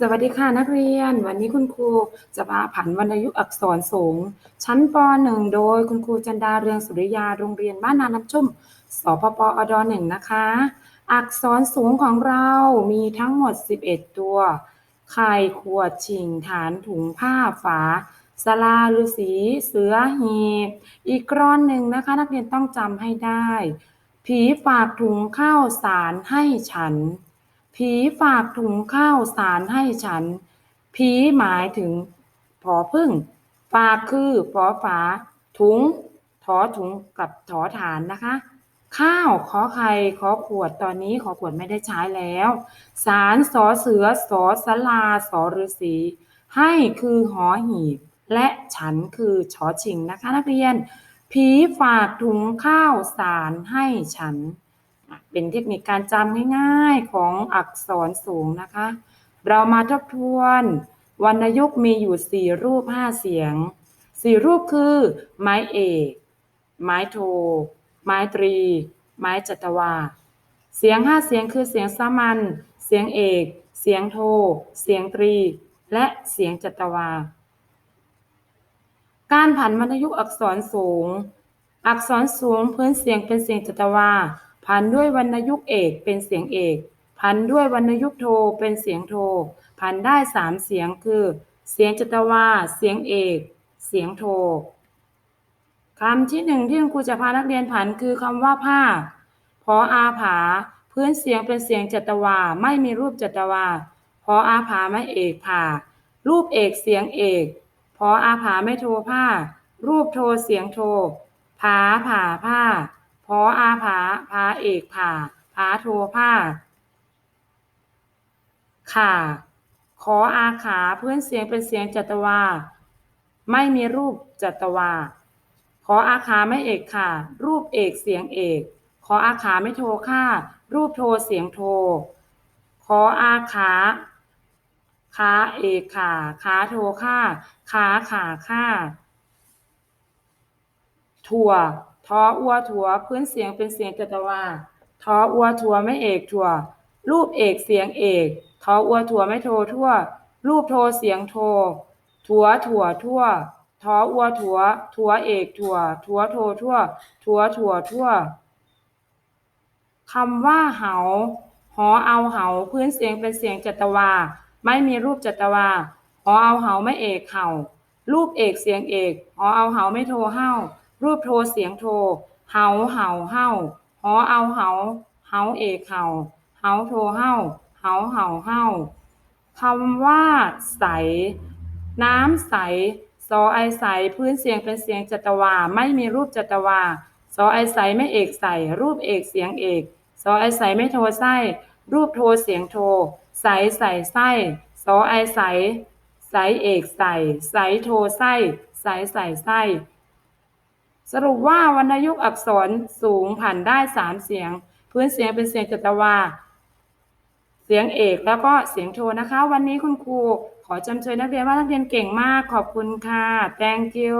สวัสดีค่ะนักเรียน วันนี้คุณครูจะมาผันวรรณยุกต์อักษรสูง ชั้นป .1 โดยคุณครูจันดาเรืองสุริยาโรงเรียนบ้านนาน้ำชุ่มสพปอด1นะคะ อักษรสูงของเรามีทั้งหมด 11 ตัว ไข่ขวดฉิงฐานถุงผ้าฝาสลาฤาษีเสือหีบอีกกรอนหนึ่งนะคะ นักเรียนต้องจำให้ได้ ผีฝากถุงข้าวสารให้ฉัน ผีฝากถุงข้าวสารให้ฉัน ผีหมายถึงผอพึ่ง ฝากคือผอฝา ถุง ถอถุงกับถอฐานนะคะ ข้าวขอไข่ขอขวดตอนนี้ขอขวดไม่ได้ใช้แล้ว สารสอเสือสอสลาสอฤาษีให้คือหอหีบ และฉันคือชอชิงนะคะนักเรียน ผีฝากถุงข้าวสารให้ฉัน เป็นเทคนิคการจำง่ายๆของอักษรสูงนะคะ เรามาทบทวนวรรณยุกต์มีอยู่สี่รูปห้าเสียงสี่รูปคือ ไม้เอก ไม้โท ไม้ตรี ไม้จัตวา เสียงห้าเสียงคือเสียงสามัญ เสียงเอก เสียงโท เสียงตรี และเสียงจัตวา การผันวรรณยุกต์อักษรสูง อักษรสูงพื้นเสียงเป็นเสียงจัตวา พันด้วยวรรณยุกต์เอกเป็นเสียงเอก พันด้วยวรรณยุกต์โทเป็นเสียงโท พันได้สามเสียงคือ เสียงจัตวา เสียงเอก เสียงโทคำที่หนึ่งที่ครูจะพานักเรียนผันคือคำว่าผ้า พออาผา พื้นเสียงเป็นเสียงจัตวา ไม่มีรูปจัตวา พออาผาไม่เอกผ่า รูปเอกเสียงเอก พออาผาไม่โทผ้า รูปโทเสียงโท ผาผ่าผ้า พออาผาผาเอกผ่าผาโทผ้าข่าขออาขาเพื้นเสียงเป็นเสียงจัตวา ไม่มีรูปจัตวา ขออาขาไม่เอกค่ะ รูปเอกเสียงเอก ขออาขาไม่โทค่ารูปโทเสียงโท ขออาขาขาเอกขาขาโทค่าขาขาค่าถั่ว ทออัวถั่วพื้นเสียงเป็นเสียงจัตวาทออัวถั่วไม่เอกถั่วรูปเอกเสียงเอกทออัวถั่วไม่โททั่ว รูปโทเสียงโทถั่วถั่วทั่วทออัวถั่วถั่วเอกถั่วถั่วโททั่วถั่วถั่วทั่วคำว่าเหาหอเอาเหาพื้นเสียงเป็นเสียงจัตวา ไม่มีรูปจัตวาหอเอาเหาไม่เอกเห่ารูปเอกเสียงเอกหอเอาเหาไม่โทเห้า รูปโทเสียงโทเหาเห่าเห้าหอเอาเหาเหาเอกเห่าเหาโทเห้าเหาเหาเห้าคำว่าใส น้ำใสซอไอใสพื้นเสียงเป็นเสียงจัตวา ไม่มีรูปจัตวาซอไอใสไม่เอกใสรูปเอกเสียงเอกซอไอใสไม่โทไส้รูปโทเสียงโท ใสใสไส้ซอไอใสใสเอกใสใสโทไส้ใสใสไส้ สรุปว่าวรรณยุกต์อักษรสูงผ่านได้สามเสียง พื้นเสียงเป็นเสียงจัตวา เสียงเอกแล้วก็เสียงโทนะคะ วันนี้คุณครูขอจำเชยนักเรียนว่านักเรียนเก่งมากขอบคุณค่ะ thank you